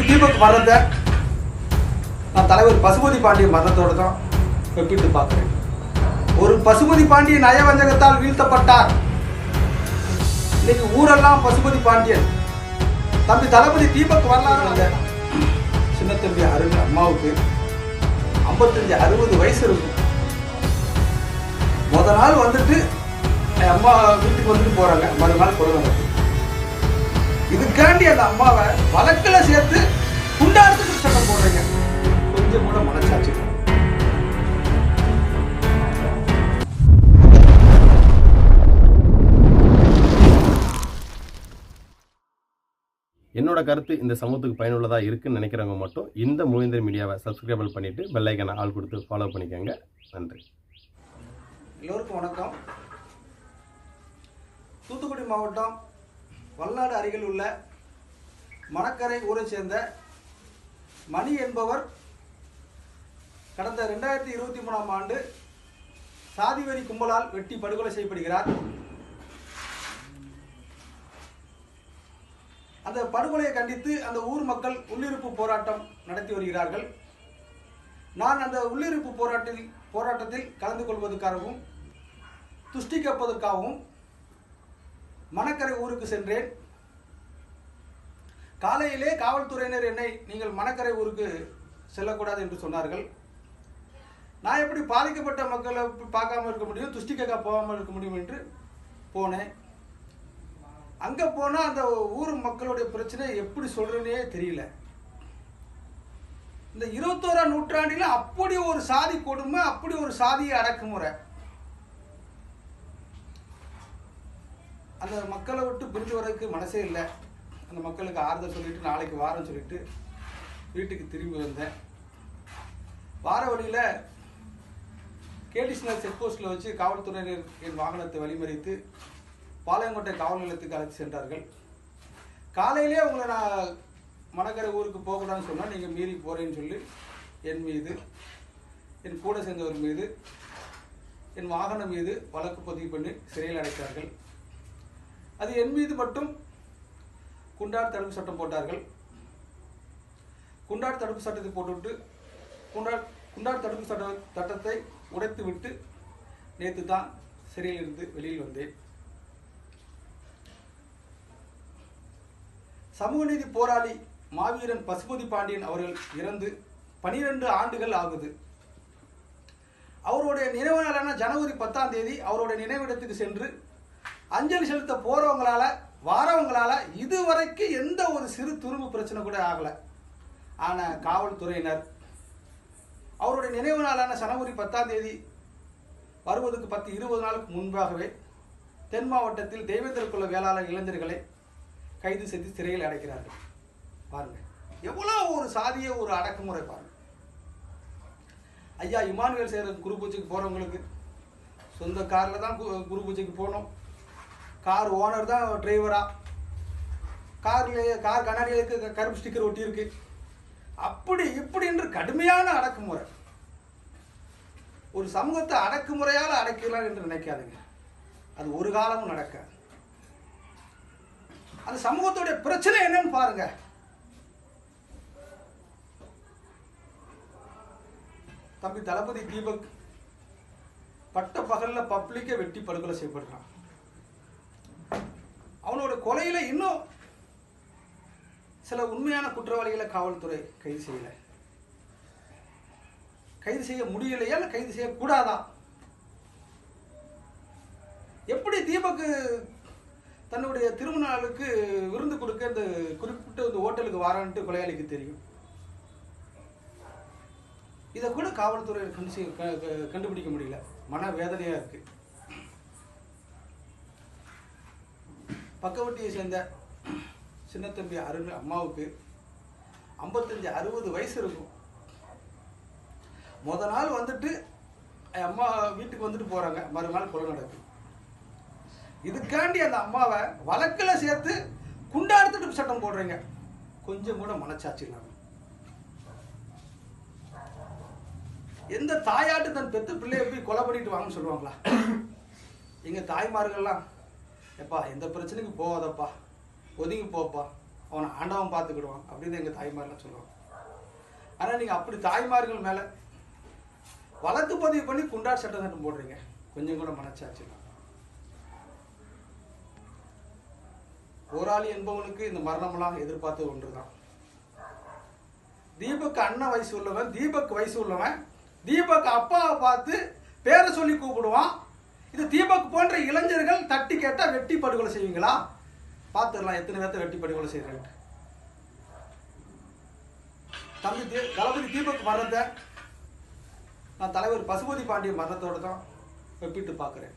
தளபதி தீபக் மரணத்தை நான் தலைவர் பசுபதி பாண்டியன் மரணத்தோடு தான் ஒப்பிட்டு பார்க்குறேன். ஒரு பசுபதி பாண்டியன் நயவஞ்சகத்தால் வீழ்த்தப்பட்டார். இன்னைக்கு ஊரெல்லாம் பசுபதி பாண்டியன். தம்பி தளபதி தீபக் வரலாறு அந்த சின்ன தம்பி அருண் அம்மாவுக்கு ஐம்பத்தஞ்சு அறுபது வயசு இருக்கும். முத நாள் வந்துட்டு என் அம்மா வீட்டுக்கு வந்துட்டு போறாங்க. மறுநாள் கொலை இதுக்காண்டி அந்த அம்மாவை வழக்கில் சேர்த்து குண்டாடுறதுக்கு சட்டம் போடுறீங்க. கொஞ்சம் கூட மனசாட்சி. என்னோட கருத்து இந்த சமூகத்துக்கு பயனுள்ளதாக இருக்குன்னு நினைக்கிறவங்க மட்டும் இந்த மூவேந்தர் மீடியாவை சப்ஸ்கிரைபிள் பண்ணிவிட்டு பெல்லைக்கனை ஆள் கொடுத்து ஃபாலோ பண்ணிக்கோங்க. நன்றி. எல்லோருக்கும் வணக்கம். தூத்துக்குடி மாவட்டம் வல்லாடு அருகில் உள்ள மணக்கரை ஊரைச் சேர்ந்த மணி என்பவர் கடந்த ரெண்டாயிரத்தி இருபத்தி மூணாம் ஆண்டு சாதிவரி கும்பலால் வெட்டி படுகொலை செய்யப்படுகிறார். அந்த படுகொலையை கண்டித்து அந்த ஊர் மக்கள் உள்ளிருப்பு போராட்டம் நடத்தி வருகிறார்கள். நான் அந்த உள்ளிருப்பு போராட்டத்தில் போராட்டத்தில் கலந்து கொள்வதற்காகவும் துஷ்டிக்கப்பதற்காகவும் மணக்கரை ஊருக்கு சென்றேன். காலையிலே காவல்துறையினர் என்னை நீங்கள் மணக்கரை ஊருக்கு செல்லக்கூடாது என்று சொன்னார்கள். நான் எப்படி பாதிக்கப்பட்ட மக்களை பார்க்காம இருக்க முடியும் துஷ்டி கேட்க போகாமல் இருக்க முடியும் என்று போனேன். அங்கே போனால் அந்த ஊர் மக்களுடைய பிரச்சனை எப்படி சொல்கிறேனே தெரியல. இந்த இருபத்தோராம் நூற்றாண்டில் அப்படி ஒரு சாதி கொடுமை அப்படி ஒரு சாதிய அடக்குமுறை. அந்த மக்களை விட்டு பிரிஞ்சு வர்றதுக்கு மனசே இல்லை. அந்த மக்களுக்கு ஆறுதல் சொல்லிட்டு நாளைக்கு வாரம் சொல்லிட்டு வீட்டுக்கு திரும்பி வந்தேன். வார வழியில் கேடிஷனல் செக் போஸ்ட்டில் வச்சு காவல்துறையினர் என் வாகனத்தை வழிமறித்து பாளையங்கோட்டை காவல் நிலையத்துக்கு அழைத்து சென்றார்கள். காலையிலே உங்களை நான் மணக்கரை ஊருக்கு போகக்கூடாதுன்னு சொன்னால் நீங்கள் மீறி போகிறேன்னு சொல்லி என் மீது என் கூட சேர்ந்தவர் மீது என் வாகனம் மீது வழக்கு பதிவு பண்ணி சிறையில் அடைத்தார்கள். அது என் மீது மட்டும் குண்டார் தடுப்பு சட்டம் போட்டார்கள். குண்டார் தடுப்பு சட்டத்தை போட்டுவிட்டு குண்டார் குண்டார் தடுப்பு சட்ட சட்டத்தை உடைத்து விட்டு நேற்று தான் சிறையிலிருந்து வெளியில் வந்தேன். சமூக நீதி போராளி மாவீரன் பசுபதி பாண்டியன் அவர்கள் இறந்து பனிரெண்டு ஆண்டுகள் ஆகுது. அவருடைய நினைவு நாளான ஜனவரி பத்தாம் தேதி அவருடைய நினைவிடத்துக்கு சென்று அஞ்சலி செலுத்த போறவங்களால வாரவங்களால இதுவரைக்கும் எந்த ஒரு சிறு துரும்பு பிரச்சனை கூட ஆகல. ஆன காவல்துறையினர் அவருடைய நினைவு நாளான ஜனவரி பத்தாம் தேதி வருவதற்கு பத்து இருபது நாளுக்கு முன்பாகவே தென் மாவட்டத்தில் தெய்வத்திற்குள்ள குல வேளாளர் இளைஞர்களை கைது செய்து சிறையில் அடைக்கிறார்கள். பாருங்க. எவ்வளோ ஒரு சாதிய ஒரு அடக்குமுறை பாருங்க. ஐயா இமானுவேல் சேரன் குரு பூஜைக்கு போகிறவங்களுக்கு சொந்த காரில் தான் கு- குரு பூஜைக்கு போகணும் கார் ஓனர் தான் டிரைவரா கார்லேயே கார் கண்ணாடிகளுக்கு கருப்பு ஸ்டிக்கர் ஒட்டியிருக்கு. அப்படி இப்படி என்று கடுமையான அடக்குமுறை. ஒரு சமூகத்தை அடக்குமுறையால் அடக்கலாம் என்று நினைக்காதீங்க. அது ஒரு காலமும் நடக்காது. அந்த சமூகத்துடைய பிரச்சனை என்னன்னு பாருங்க. தம்பி தளபதி தீபக் பட்ட பகல்ல பப்ளிக்கை வெட்டி படுகொலை செய்யப்படுறான். அவனோட கொலையில் இன்னும் சில உண்மையான குற்றவாளிகளை காவல்துறை கைது செய்யலை. கைது செய்ய முடியலையா இல்லை கைது செய்யக்கூடாதா எப்படி தீபக்கு தன்னுடைய திருமண நாளுக்கு விருந்து கொடுக்க இந்த குறிப்பிட்ட இந்த ஹோட்டலுக்கு வரான்ட்டு கொலையாளிக்கு தெரியும்? இதை கூட காவல்துறை கண்டு க- கண்டுபிடிக்க முடியல. மன வேதனையா இருக்கு. பக்கவட்டியை சேர்ந்த சின்னத்தம்பி அருண் அம்மாவுக்கு ஐம்பத்தஞ்சு அறுபது வயசு இருக்கும். முத நாள் வந்துட்டு அம்மா வீட்டுக்கு வந்துட்டு போறாங்க. மறுநாள் கொலை நடக்குது. இதுக்காண்டி அந்த அம்மாவை வழக்கில் சேர்த்து குண்டாடுத்துட்டு சட்டம் போடுறீங்க. கொஞ்சம் கூட மனச்சாட்சி இல்லாம. எந்த தாயாட்டு தன் பெத்து பிள்ளைய போய் கொலை பண்ணிட்டு வாங்கன்னு சொல்லுவாங்களா? எங்க தாய்மார்கள்லாம் எப்பா எந்த பிரச்சனைக்கு போகாதப்பா. ஒதுங்கி போப்பா. அவனை ஆண்டவன் பார்த்துக்கிடுவான். அப்படின்னு எங்கள் தாய்மாரெலாம் சொல்லுவாங்க. ஆனால் நீங்கள் அப்படி தாய்மார்கள் மேலே வளர்த்து பதிவு பண்ணி குண்டா சட்டம் சட்டம் போடுறீங்க. கொஞ்சம் கூட மனச்சாச்சு போராளி என்பவனுக்கு இந்த மரணமெல்லாம் எதிர்பார்த்தது ஒன்றுதான். தீபக் அண்ணன் வயசு உள்ளவன் தீபக் வயசு உள்ளவன் தீபக் அப்பாவை பார்த்து பேரை சொல்லி கூப்பிடுவான். இது தீபக் போன்ற இளைஞர்கள் தட்டி கேட்டால் வெட்டி படுகொலை செய்வீங்களா? பார்த்துடலாம் எத்தனை பேர்த்த வெட்டி படுகொலை செய்கிறேன் தம்பி தீ தளபதி தீபக் மரணத்தை நான் தலைவர் பசுபதி பாண்டிய மரணத்தோட தான் ஒப்பிட்டு பார்க்குறேன்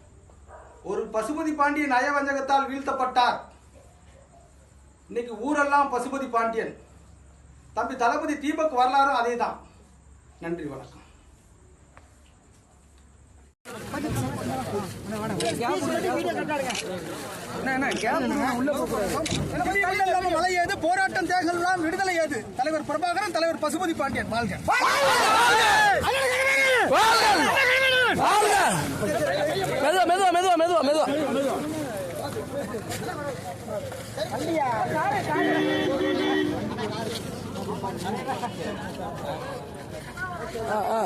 ஒரு பசுபதி பாண்டியன் நயவஞ்சகத்தால் வீழ்த்தப்பட்டார். இன்னைக்கு ஊரெல்லாம் பசுபதி பாண்டியன். தம்பி தளபதி தீபக் வரலாறும் அதே தான் நன்றி வணக்கம். தளபதி ஏது போராட்டம் தேகல் விடுதலை ஏது தலைவர் பிரபாகரன் தலைவர் பசுபதி பாண்டியன் வாழ்க. மெதுவா மெதுவா மெதுவா மெதுவா மெதுவா ஆ ஆ